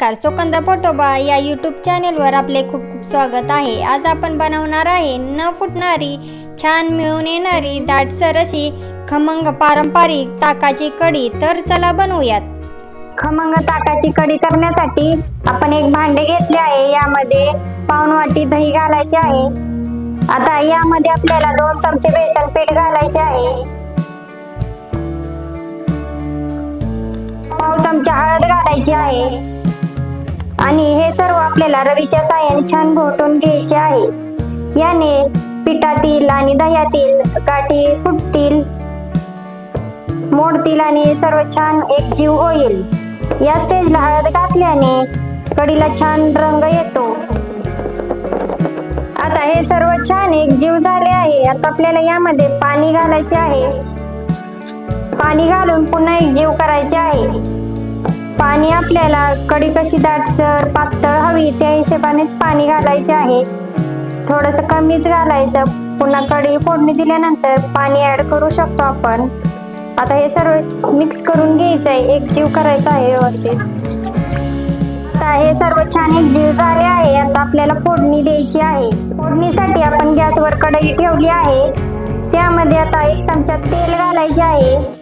नमस्कार चोकंद पोटोबा या यूट्यूब चॅनेलवर आपले खूप खूप स्वागत आहे. आज आपण बनवणार आहे न फुटणारी छान मिळून येणारी दाटसर अशी खमंग पारंपरिक ताकाची कढी. तर चला बनवूयात. खमंग ताकाची कढी करण्यासाठी आपण एक भांडे घेतले आहे. यामध्ये पाऊण वाटी दही घालायचे आहे. आता यामध्ये आपल्याला दोन चमचे बेसन पीठ घालायचे आहे. पाव चमचा हळद घालायची आहे. आणि हे सर्व आपल्याला रवीच्या साह्याने छान घोटून घ्यायचे आहे. याने पिठातील आणि दह्यातील गाठी फुटतील मोडतील आणि सर्व छान एक जीव होईल. या स्टेजला हळद घातल्याने कडीला छान रंग येतो. आता हे सर्व छान एक जीव झाले आहे. आता आपल्याला यामध्ये पाणी घालायचे आहे. पाणी घालून पुन्हा एक जीव करायचे आहे. पाणी आपल्याला कढी कशी दाटसर पातळ हवी त्या हिशोबानेच पाणी घालायचे आहे. थोडस कमीच घालायचं. पुन्हा कढी फोडणी दिल्यानंतर पाणी ऍड करू शकतो आपण. आता हे सर्व मिक्स करून घ्यायचं आहे एक जीव करायचा आहे व्यवस्थित. आता हे सर्व छान एक जीव झाले आहे. आता आपल्याला फोडणी द्यायची आहे. फोडणीसाठी आपण गॅसवर कढई ठेवली आहे. त्यामध्ये आता एक चमचा तेल घालायचे आहे.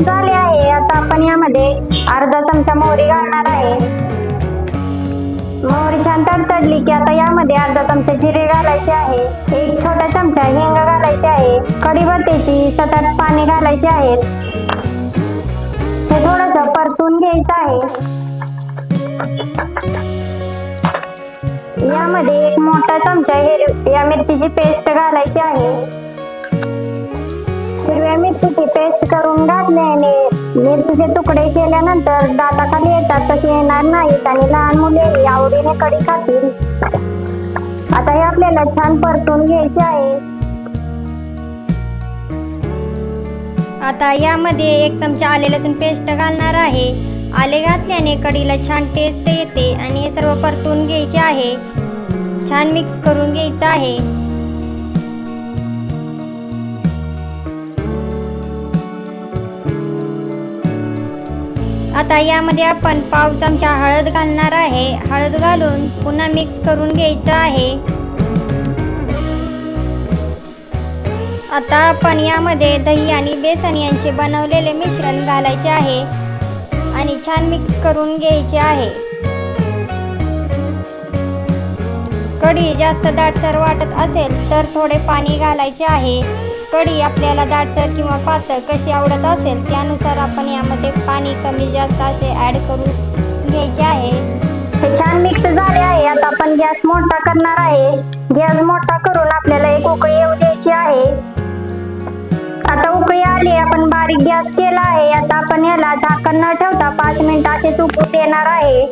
गरम झाले आहे. आता आपण यामध्ये अर्धा चमचा मोहरी घालणार आहे. मोहरी छान तडतडली की आता यामध्ये अर्धा चमचा जिरे घालायचे आहे. एक छोटा चमचा हिंग घालायचे आहे. कढीपत्त्याची सतत पाणी घालायचे आहेत. हे थोडस परतून घ्यायचं आहे. यामध्ये एक मोठा चमचा हिर या मिरचीची पेस्ट घालायची आहे. हिरव्या मिरचीची पेस्ट करून घातल्याने मिरचीचे तुकडे केल्यानंतर दाताखाली येतात तसे येणार नाहीत आणि लहान मुले आवडीने कढी खातील. आता हे आपल्याला छान परतून घ्यायचे आहे. आता यामध्ये एक चमचा आले लसूण पेस्ट घालणार आहे. आले घातल्याने कढीला छान टेस्ट येते आणि हे सर्व परतून घ्यायचे आहे. छान मिक्स करून घ्यायचं आहे. आता यामध्ये आपण पाव चमचा हळद घालणार आहे. हळद घालून पुन्हा मिक्स करून घ्यायचं आहे. आता आपण यामध्ये दही आणि बेसन यांचे बनवलेले मिश्रण घालायचे आहे आणि छान मिक्स करून घ्यायचे आहे. कढी जास्त दाटसर वाटत असेल तर थोडे पाणी घालायचे आहे. कढी आपल्याला दाटसर किंवा पातळ कशी आवडत असेल त्यानुसार आपण यामध्ये पाणी कमी जास्त असे ॲड करून घ्यायचे आहे. छान मिक्स झाले आहे. आता आपण गॅस मोठा करणार आहे. गॅस मोठा करून आपल्याला एक उकळी येऊ द्यायची आहे. आता उकळी आली आपण बारीक गॅस केला आहे. आता आपण याला झाकण न ठेवता पाच मिनिटं असेच उकळू देणार आहे.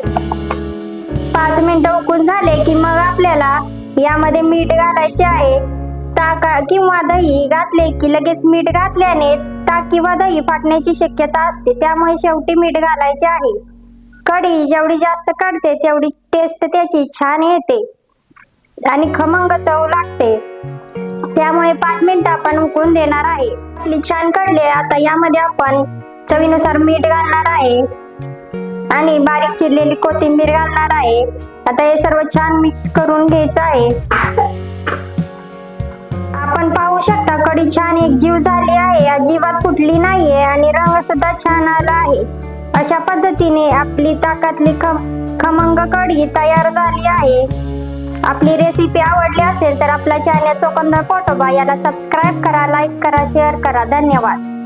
पाच मिनिटं उकळून झाले की मग आपल्याला यामध्ये मीठ घालायचे आहे. ताका किंवा दही घातले की लगेच मीठ घातल्याने ताक किंवा दही फाटण्याची शक्यता असते. त्यामुळे शेवटी मीठ घालायचे आहे. कढी जेवढी जास्त काढते तेवढी टेस्ट त्याची छान येते. आणि खमंग चव लागते. त्यामुळे पाच मिनिटं आपण उकळून देणार आहे. आपली छान कडले आता यामध्ये आपण चवीनुसार मीठ घालणार आहे. आणि बारीक चिरलेली कोथिंबीर घालणार आहे. आता हे सर्व छान मिक्स करून घ्यायचं आहे. पाहू शकता. कढी छान एक जीव झाली आहे. अजिबात फुटली नाहीये आणि रंग सुद्धा छान आला आहे. अशा पद्धतीने आपली ताकातली खम खमंग कढी तयार झाली आहे. आपली रेसिपी आवडली असेल तर आपला चॅनल चोकंदर पोटोबा याला सबस्क्राईब करा लाईक करा शेअर करा. धन्यवाद.